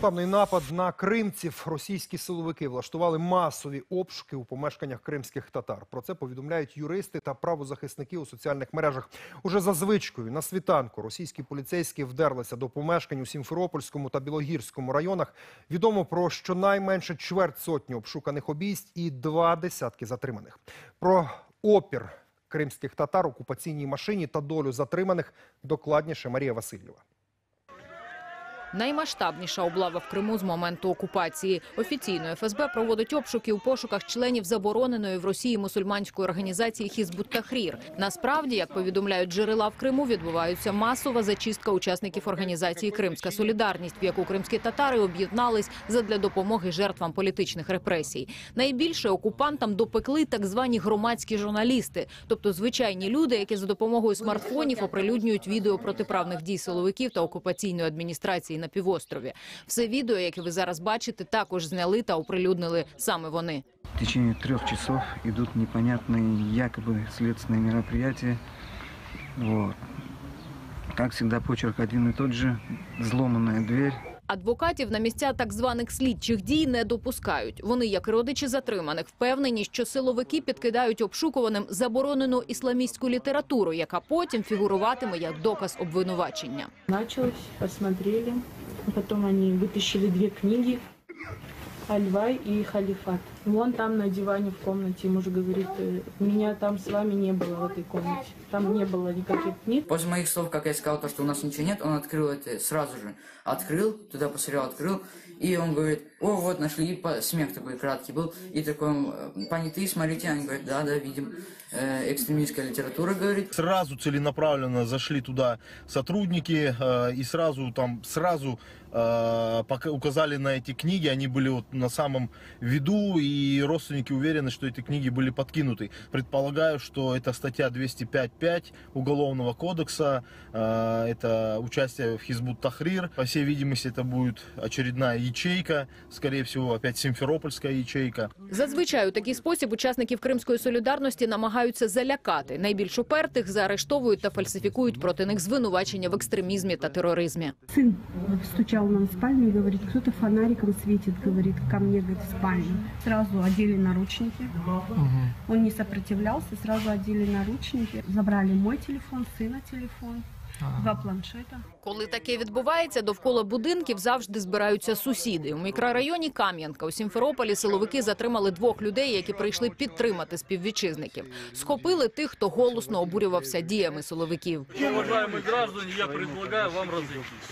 Повномасштабний напад на кримців російські силовики влаштували масові обшуки у помешканнях кримських татар. Про це повідомляють юристи та правозахисники у соціальних мережах. Уже за звичкою на світанку російські поліцейські вдерлися до помешкань у Сімферопольському та Білогірському районах. Відомо про щонайменше чверть сотні обшуканих обійсть і два десятки затриманих. Про опір кримських татар окупаційній машині та долю затриманих докладніше Марія Васильєва. Наймасштабніша облава в Криму з моменту окупації. Офіційно ФСБ проводить обшуки у пошуках членів забороненої в Росії мусульманської організації Хізбут Тахрір. Насправді, як повідомляють джерела в Криму, відбувається масова зачистка учасників організації Кримська Солідарність, в яку кримські татари об'єднались задля допомоги жертвам політичних репресій. Найбільше окупантам допекли так звані громадські журналісти, тобто звичайні люди, які за допомогою смартфонів оприлюднюють відео протиправних дій силовиків та окупаційної адміністрації на півострові. Все відео, яке ви зараз бачите, також зняли та оприлюднили саме вони. В течение трех часов идут непонятные якобы следственные мероприятия. Вот. Как всегда, почерк один и тот же. Взломанная дверь. Адвокатів на місця так званих слідчих дій не допускають. Вони, як родичі затриманих, впевнені, що силовики підкидають обшукуваним заборонену ісламістську літературу, яка потім фігуруватиме як доказ обвинувачення. Началось, посмотрели. потім вони витащили дві книги «Альвай» и «Халифат». Вон там на диване в комнате муж говорит, «Э, меня там с вами не было в этой комнате. Там не было никаких книг. После моих слов, как я сказал, то, что у нас ничего нет, он открыл это сразу же. Открыл, туда посмотрел, открыл. И он говорит, о, вот нашли, и смех такой краткий был. И такой, э, понятые, смотрите, они говорят, да, да, видим. Э, экстремистская литература, говорит. Сразу целенаправленно зашли туда сотрудники э, и сразу там сразу э, указали на эти книги. Они были вот на самом виду и родственники уверены, что эти книги были подкинуты. Предполагаю, что это статья 205.5 Уголовного кодекса. э, это участие в Хизбут Тахрир. По всей видимости, это будет очередная ячейка. Скорее всего, опять Симферопольская ячейка. Зазвичай у такий спосіб учасників Кримської солідарності намагаються залякати. Найбільш упертих заарештовують та фальсифікують проти них звинувачення в екстремізмі та тероризмі. Сын стучал нам в спальню и говорит, кто-то фонариком светит, говорит, ко мне говорит, в спальню. Сразу одели наручники. Он не сопротивлялся, сразу одели наручники. Забрали мой телефон, сына телефон, два планшета. Коли таке відбувається, довкола будинків завжди збираються сусіди. У мікрорайоні Кам'янка у Сімферополі силовики затримали двох людей, які прийшли підтримати співвітчизників. Схопили тих, хто голосно обурювався діями силовиків. Уважаемые граждане, я предлагаю вам разойтись.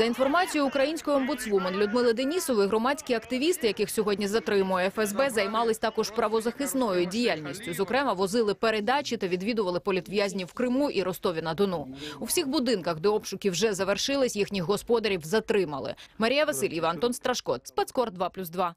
За інформацією української омбудсвумен Людмили Денісової, громадські активісти, яких сьогодні затримує ФСБ, займались також правозахисною діяльністю. Зокрема, возили передачі та відвідували політв'язнів в Криму і Ростові на Дону. У всіх будинках, де обшуки вже завершились, їхніх господарів затримали. Марія Васильєва, Антон Страшко, Спецкор 2+,2.